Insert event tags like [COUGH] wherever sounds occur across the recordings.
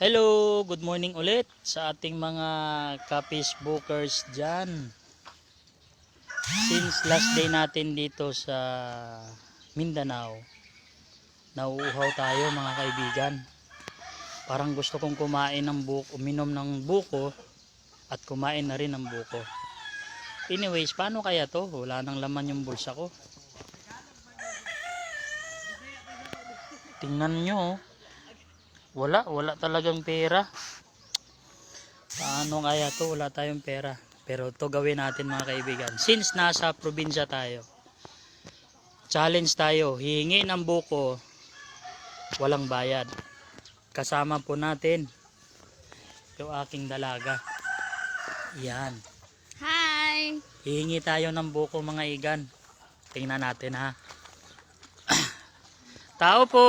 Hello, good morning ulit sa ating mga ka-Facebookers dyan. Since last day natin dito sa Mindanao, nauuhaw tayo mga kaibigan. Parang gusto kong kumain ng buko, uminom ng buko at kumain na rin ng buko. Anyways, paano kaya to? Wala nang laman yung bulsa ko. Tingnan nyo, oh. Wala, wala talagang pera. Paano kaya to? Wala tayong pera. Pero to gawin natin mga kaibigan. Since nasa probinsya tayo, challenge tayo, hihingi ng buko, walang bayad. Kasama po natin yung aking dalaga. Yan. Hi! Hihingi tayo ng buko mga igan. Tingnan natin ha. [CLEARS THROAT] Tao po!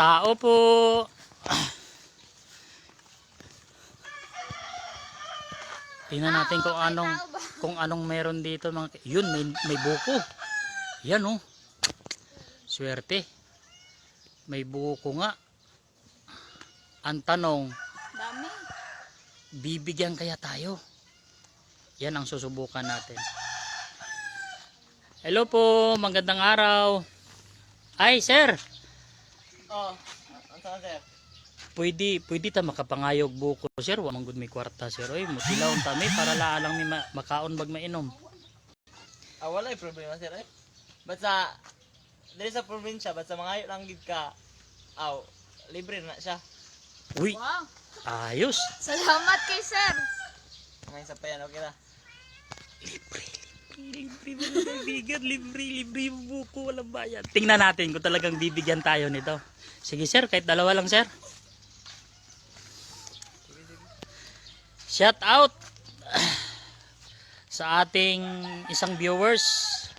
Tao po! Tingnan natin kung anong kung anong meron dito mga yun may may buko. Yan oh. Swerte. May buko nga. Ang tanong, Dami. bibigyan kaya tayo? Yan ang susubukan natin. Hello po, magandang araw. Ay, sir, Oh, ang sir? pwede, pwede ta makapangayog buko, sir. Wa man gud may kwarta, sir. Oy, mutilaw tami para laalang mi ma- makaon bag mainom. Ah, wala yung problema sir eh. Ba't sa, dali sa probinsya, ba't sa mga lang gid ka, aw, libre na siya. Uy, Wow! ayos. Salamat kay sir! May isa pa yan, okay na. Libre, libre mga kaibigan. Libre, libre yung buko, walang bayad. Tingnan natin kung talagang bibigyan tayo nito. Sige, sir, kahit dalawa lang, sir. Shout out sa ating isang viewers,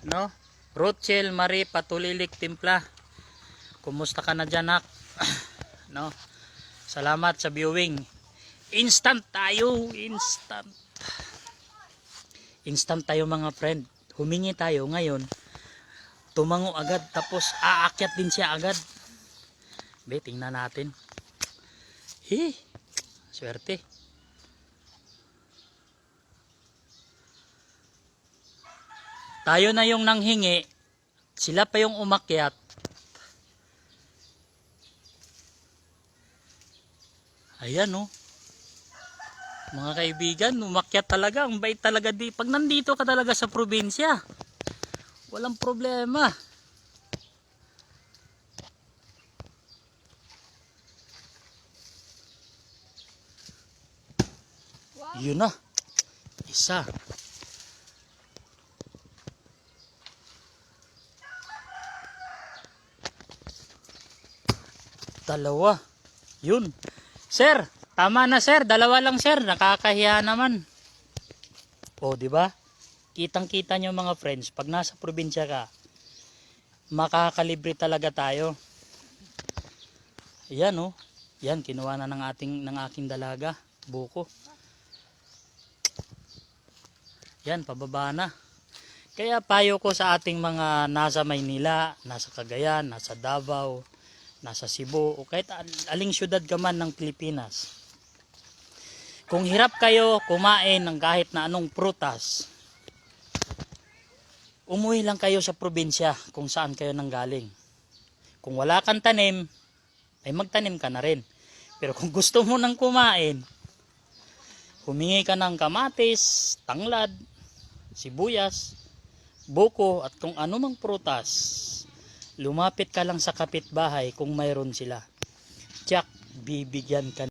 no? Rochelle Marie Patulilik Timpla. Kumusta ka na dyan, nak? [CLEARS THROAT] no? Salamat sa viewing. Instant tayo, instant. Instant tayo mga friend. Humingi tayo ngayon. Tumango agad tapos aakyat din siya agad. Be, tingnan natin. Hi, swerte. Tayo na yung nanghingi. Sila pa yung umakyat. Ayan oh. Mga kaibigan, umakyat talaga. Ang bait talaga di. Pag nandito ka talaga sa probinsya, walang problema. Wow! Yun na. Isa. Dalawa. Yun. Sir, tama na sir. Dalawa lang sir. Nakakahiya naman. O, di ba? Kitang-kita nyo mga friends, pag nasa probinsya ka, makakalibre talaga tayo. Ayan oh. Yan, kinuha na ng ating ng aking dalaga, buko. Yan, pababa na. Kaya payo ko sa ating mga nasa Maynila, nasa Cagayan, nasa Davao, nasa Cebu, o kahit al- aling syudad ka man ng Pilipinas. Kung hirap kayo kumain ng kahit na anong prutas, umuwi lang kayo sa probinsya kung saan kayo nanggaling. Kung wala kang tanim, ay magtanim ka na rin. Pero kung gusto mo nang kumain, humingi ka ng kamatis, tanglad, sibuyas, buko at kung ano mang prutas, lumapit ka lang sa kapitbahay kung mayroon sila. Tiyak, bibigyan ka